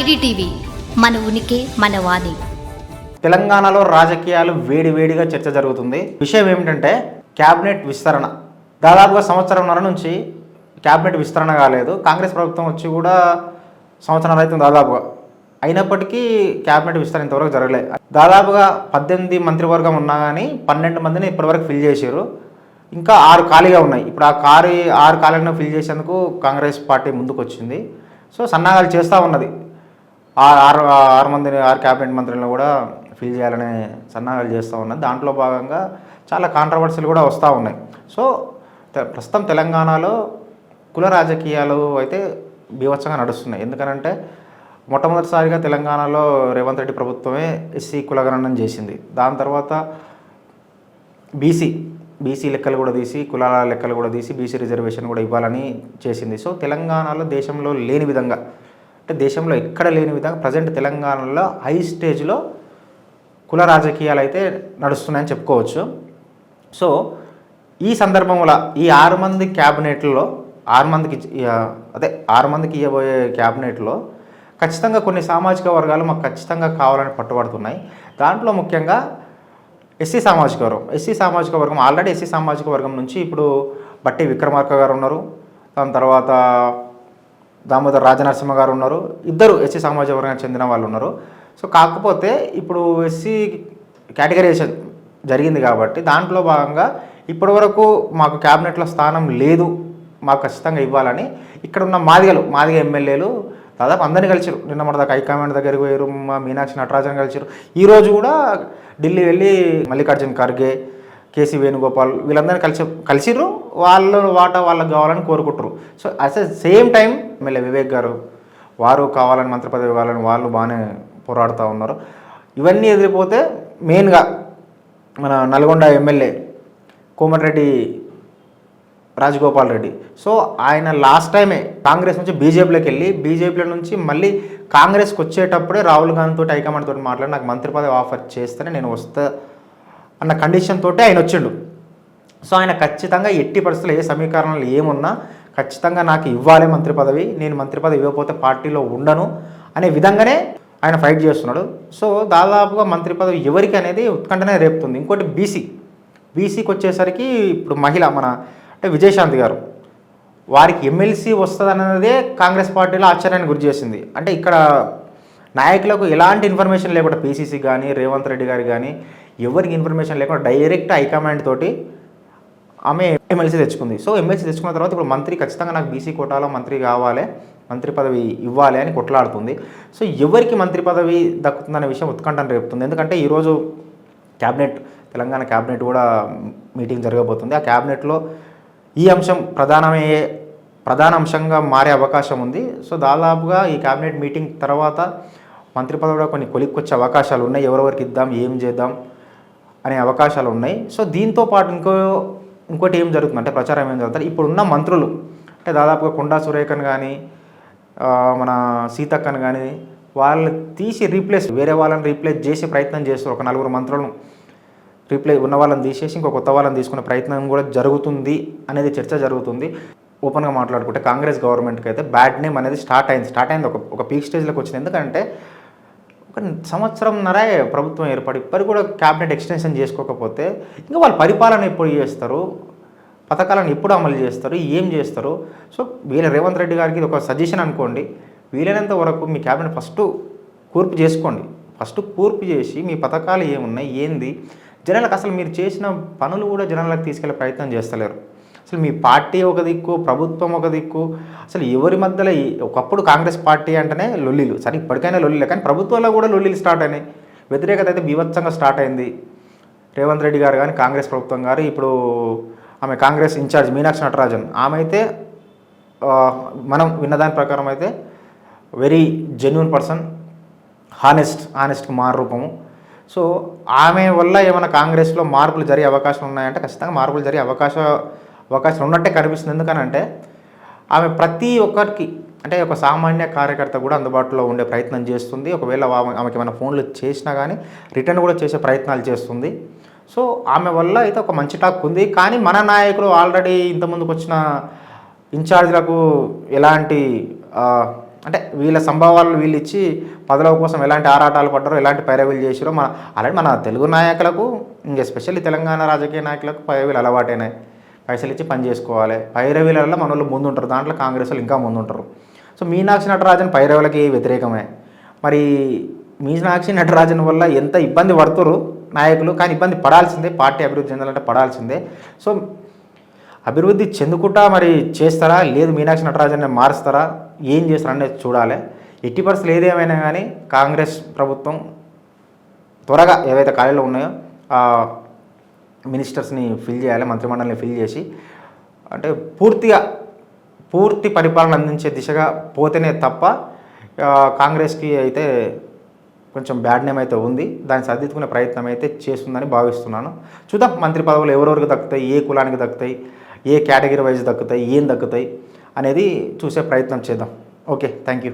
IDTV మన ఉనికి మన వాణి. తెలంగాణలో రాజకీయాలు వేడి వేడిగా చర్చ జరుగుతుంది. విషయం ఏమిటంటే క్యాబినెట్ విస్తరణ. దాదాపుగా సంవత్సరంన్నర నుంచి క్యాబినెట్ విస్తరణ కాలేదు. కాంగ్రెస్ ప్రభుత్వం వచ్చి కూడా సంవత్సరం అవుతుంది దాదాపుగా. అయినప్పటికీ క్యాబినెట్ విస్తరణ ఇంతవరకు జరగలేదు దాదాపుగా పద్దెనిమిది మంత్రివర్గం ఉన్నా కానీ పన్నెండు మందిని ఇప్పటివరకు ఫిల్ చేశారు ఇంకా ఆరు ఖాళీగా ఉన్నాయి. ఇప్పుడు ఆ కారు ఆరు ఖాళీలను ఫిల్ చేసేందుకు కాంగ్రెస్ పార్టీ ముందుకు వచ్చింది సో సన్నాహాలు చేస్తూ ఉన్నది. ఆరు ఆరు మందిని ఆరు క్యాబినెట్ మంత్రులను కూడా ఫిల్ చేయాలనే సన్నాహాలు చేస్తూ ఉన్నది దాంట్లో భాగంగా చాలా కాంట్రవర్సీలు కూడా వస్తూ ఉన్నాయి. సో తె- ప్రస్తుతం తెలంగాణలో కుల రాజకీయాలు అయితే బీభత్సంగా నడుస్తున్నాయి. ఎందుకనంటే మొట్టమొదటిసారిగా తెలంగాణలో రేవంత్ రెడ్డి ప్రభుత్వమే ఎస్సీ కులగణనం చేసింది. దాని తర్వాత బీసీ బీసీ లెక్కలు కూడా తీసి కులాల లెక్కలు కూడా తీసి బీసీ రిజర్వేషన్ కూడా ఇవ్వాలని చేసింది. సో తెలంగాణలో దేశంలో లేని విధంగా అంటే దేశంలో ఎక్కడ లేని విధంగా ప్రజెంట్ తెలంగాణలో హై స్టేజ్లో కుల రాజకీయాలు అయితే నడుస్తున్నాయని చెప్పుకోవచ్చు. సో ఈ సందర్భంలో ఈ ఆరు మంది క్యాబినెట్లో ఆరు మందికి అదే ఆరు మందికి ఇవ్వబోయే క్యాబినెట్లో ఖచ్చితంగా కొన్ని సామాజిక వర్గాలు మాకు ఖచ్చితంగా కావాలని పట్టుబడుతున్నాయి. దాంట్లో ముఖ్యంగా ఎస్సీ సామాజిక వర్గం. ఎస్సీ సామాజిక వర్గం ఆల్రెడీ ఎస్సీ సామాజిక వర్గం నుంచి ఇప్పుడు బట్టి విక్రమార్క గారు ఉన్నారు. దాని తర్వాత దామోదర్ రాజనరసింహ గారు ఉన్నారు. ఇద్దరు ఎస్సీ సమాజ వర్గానికి చెందిన వాళ్ళు ఉన్నారు. సో కాకపోతే ఇప్పుడు ఎస్సీ కేటగరైజేషన్ జరిగింది కాబట్టి దాంట్లో భాగంగా ఇప్పటివరకు మాకు క్యాబినెట్లో స్థానం లేదు. మాకు ఖచ్చితంగా ఇవ్వాలని ఇక్కడ ఉన్న మాదిగలు మాదిగ ఎమ్మెల్యేలు దాదాపు అందరినీ కలిసారు నిన్న మన దాకా హైకమాండ్ దగ్గరికి పోయారు మా మీనాక్షి నటరాజన్ కలిసారు ఈరోజు కూడా ఢిల్లీ వెళ్ళి మల్లికార్జున్ ఖర్గే కేసీ వేణుగోపాల్ వీళ్ళందరినీ కలిసి కలిసిర్రు వాళ్ళ వాటా వాళ్ళకి కావాలని కోరుకుంటారు so at the same time MLA Vivek garu వారు కావాలని మంత్రి పదవి కావాలని వాళ్ళు బాగానే పోరాడుతూ ఉన్నారు. ఇవన్నీ ఎదిరిపోతే మెయిన్గా మన నల్గొండ ఎమ్మెల్యే కోమటిరెడ్డి రాజగోపాల్ రెడ్డి. సో ఆయన లాస్ట్ టైమే కాంగ్రెస్ నుంచి బీజేపీలోకి వెళ్ళి బీజేపీలో నుంచి మళ్ళీ కాంగ్రెస్కి వచ్చేటప్పుడే రాహుల్ గాంధీ తోటి హైకమాండ్ తోటి మాట్లాడి నాకు మంత్రి పదవి ఆఫర్ చేస్తేనే నేను వస్తా అన్న కండిషన్ తోటే ఆయన వచ్చిండు. సో ఆయన ఖచ్చితంగా ఎట్టి పరిస్థితులు ఏ సమీకరణలు ఏమున్నా ఖచ్చితంగా నాకు ఇవ్వాలి మంత్రి పదవి నేను మంత్రి పదవి ఇవ్వకపోతే పార్టీలో ఉండను అనే విధంగానే ఆయన ఫైట్ చేస్తున్నాడు. సో దాదాపుగా మంత్రి పదవి ఎవరికి అనేది ఉత్కంఠనే రేపుతుంది. ఇంకోటి బీసీ బీసీకి వచ్చేసరికి ఇప్పుడు మహిళ మన అంటే విజయశాంతి గారు. వారికి ఎమ్మెల్సీ వస్తుంది అన్నదే కాంగ్రెస్ పార్టీలో ఆశ్చర్యాన్ని గురి చేసింది. అంటే ఇక్కడ నాయకులకు ఎలాంటి ఇన్ఫర్మేషన్ లేకుండా పీసీసీ కానీ రేవంత్ రెడ్డి గారు కానీ ఎవరికి ఇన్ఫర్మేషన్ లేకుండా డైరెక్ట్ హైకమాండ్ తోటి ఆమె ఎమ్మెల్సీ తెచ్చుకుంది. సో ఎమ్మెల్సీ తెచ్చుకున్న తర్వాత ఇప్పుడు మంత్రి ఖచ్చితంగా నాకు బీసీ కోటాలో మంత్రి కావాలి మంత్రి పదవి ఇవ్వాలి అని కొట్లాడుతుంది. సో ఎవరికి మంత్రి పదవి దక్కుతుందనే విషయం ఉత్కంఠను రేపుతుంది. ఎందుకంటే ఈరోజు క్యాబినెట్ తెలంగాణ క్యాబినెట్ కూడా మీటింగ్ జరగబోతుంది. ఆ క్యాబినెట్లో ఈ అంశం ప్రధానమయ్యే ప్రధాన అంశంగా మారే అవకాశం ఉంది. సో దాదాపుగా ఈ క్యాబినెట్ మీటింగ్ తర్వాత మంత్రి పదవిలో కొన్ని కొలిక్కొచ్చే అవకాశాలు ఉన్నాయి. ఎవరెవరికి ఇద్దాం ఏం చేద్దాం అనే అవకాశాలు ఉన్నాయి. సో దీంతో పాటు ఇంకో ఇంకోటి ఏం జరుగుతుంది అంటే ప్రచారం ఏం జరుగుతుంది ఇప్పుడున్న మంత్రులు అంటే దాదాపుగా కొండా సురేఖన్ కానీ మన సీతక్కన్ కానీ వాళ్ళని తీసి రీప్లేస్ వేరే వాళ్ళని రీప్లేస్ చేసే ప్రయత్నం చేస్తారు ఒక నలుగురు మంత్రులను రీప్లే ఉన్న వాళ్ళని తీసేసి ఇంకో కొత్త వాళ్ళని తీసుకునే ప్రయత్నం కూడా జరుగుతుంది అనేది చర్చ జరుగుతుంది. ఓపెన్గా మాట్లాడుకుంటే కాంగ్రెస్ గవర్నమెంట్కి అయితే బ్యాడ్ నేమ్ అనేది స్టార్ట్ అయింది. స్టార్ట్ అయింది ఒక ఒక పీక్ స్టేజ్లోకి వచ్చింది. ఎందుకంటే ఒక సంవత్సరంన్నర ప్రభుత్వం ఏర్పడి ఇప్పటికి కూడా క్యాబినెట్ ఎక్స్టెన్షన్ చేసుకోకపోతే ఇంకా వాళ్ళు పరిపాలన ఎప్పుడు చేస్తారు? పథకాలను ఎప్పుడు అమలు చేస్తారు? ఏం చేస్తారు? సో వీళ్ళ రేవంత్ రెడ్డి గారికి ఇది ఒక సజెషన్ అనుకోండి. వీలైనంత వరకు మీ క్యాబినెట్ ఫస్ట్ కూర్పు చేసుకోండి. ఫస్ట్ కూర్పు చేసి మీ పథకాలు ఏమున్నాయి ఏంది? జనాలకు అసలు మీరు చేసిన పనులు కూడా జనాలకు తీసుకెళ్ళే ప్రయత్నం చేస్తలేరు. అసలు మీ పార్టీ ఒక దిక్కు ప్రభుత్వం ఒక దిక్కు. అసలు ఎవరి మధ్యలో ఒకప్పుడు కాంగ్రెస్ పార్టీ అంటేనే లొల్లిలు. సరే ఇప్పటికైనా లొల్లిలే కానీ ప్రభుత్వంలో కూడా లొల్లిలు స్టార్ట్ అయినాయి. వ్యతిరేకత అయితే బీభత్సంగా స్టార్ట్ అయింది. రేవంత్ రెడ్డి గారు కానీ కాంగ్రెస్ ప్రభుత్వం గారు ఇప్పుడు ఆమె కాంగ్రెస్ ఇన్ఛార్జ్ మీనాక్షి నటరాజన్ ఆమె అయితే మనం విన్నదాని ప్రకారం అయితే వెరీ జెన్యున్ పర్సన్ హానెస్ట్ హానెస్ట్కి మారు రూపము. సో ఆమె వల్ల ఏమైనా కాంగ్రెస్లో మార్పులు జరిగే అవకాశం ఉన్నాయంటే ఖచ్చితంగా మార్పులు జరిగే అవకాశం అవకాశం ఉన్నట్టే కనిపిస్తుంది. ఎందుకనంటే ఆమె ప్రతి ఒక్కరికి అంటే ఒక సామాన్య కార్యకర్త కూడా అందుబాటులో ఉండే ప్రయత్నం చేస్తుంది. ఒకవేళ ఆమెకి ఏమైనా ఫోన్లు చేసినా కానీ రిటర్న్ కూడా చేసే ప్రయత్నాలు చేస్తుంది. సో ఆమె వల్ల అయితే ఒక మంచి టాక్ ఉంది. కానీ మన నాయకులు ఆల్రెడీ ఇంతకుముందుకు వచ్చిన ఇన్ఛార్జ్లకు ఎలాంటి అంటే వీళ్ళ సంభవాలు వీళ్ళు ఇచ్చి పదవుల కోసం ఎలాంటి ఆరాటాలు పడ్డారో ఎలాంటి పైరవీలు చేసారో మన అలాంటి మన తెలుగు నాయకులకు ఇంకా ఎస్పెషల్లీ తెలంగాణ రాజకీయ నాయకులకు పైరవీలు అలవాటైనాయి. పైసలు ఇచ్చి పని చేసుకోవాలి. పైరవీలలో మన వాళ్ళు ముందుంటారు. దాంట్లో కాంగ్రెస్ వాళ్ళు ఇంకా ముందుంటారు. సో మీనాక్షి నటరాజన్ పైరవులకి వ్యతిరేకమే. మరి మీనాక్షి నటరాజన్ వల్ల ఎంత ఇబ్బంది పడుతురు నాయకులు? కానీ ఇబ్బంది పడాల్సిందే. పార్టీ అభివృద్ధి చెందాలంటే పడాల్సిందే. సో అభివృద్ధి చెందుకుంటా మరి చేస్తారా? లేదు మీనాక్షి నటరాజన్ మారుస్తారా? ఏం చేస్తారా అనేది చూడాలి. ఎట్టి పరిస్థితులు ఏదేమైనా కానీ కాంగ్రెస్ ప్రభుత్వం త్వరగా ఏవైతే ఖాళీలు ఉన్నాయో మినిస్టర్స్ని ఫిల్ చేయాలి మంత్రిమండలిని ఫిల్ చేసి అంటే పూర్తిగా పూర్తి పరిపాలన అందించే దిశగా పోతేనే తప్ప కాంగ్రెస్కి అయితే కొంచెం బ్యాడ్ నేమ్ అయితే ఉంది. దాన్ని సర్దిద్దుకునే ప్రయత్నం అయితే చేస్తుందని భావిస్తున్నాను. చూద్దాం మంత్రి పదవులు ఎవరెవరికి దక్కుతాయి ఏ కులానికి దక్కుతాయి ఏ కేటగిరీ వైజ్ దక్కుతాయి ఏం దక్కుతాయి అనేది చూసే ప్రయత్నం చేద్దాం. Okay thank you.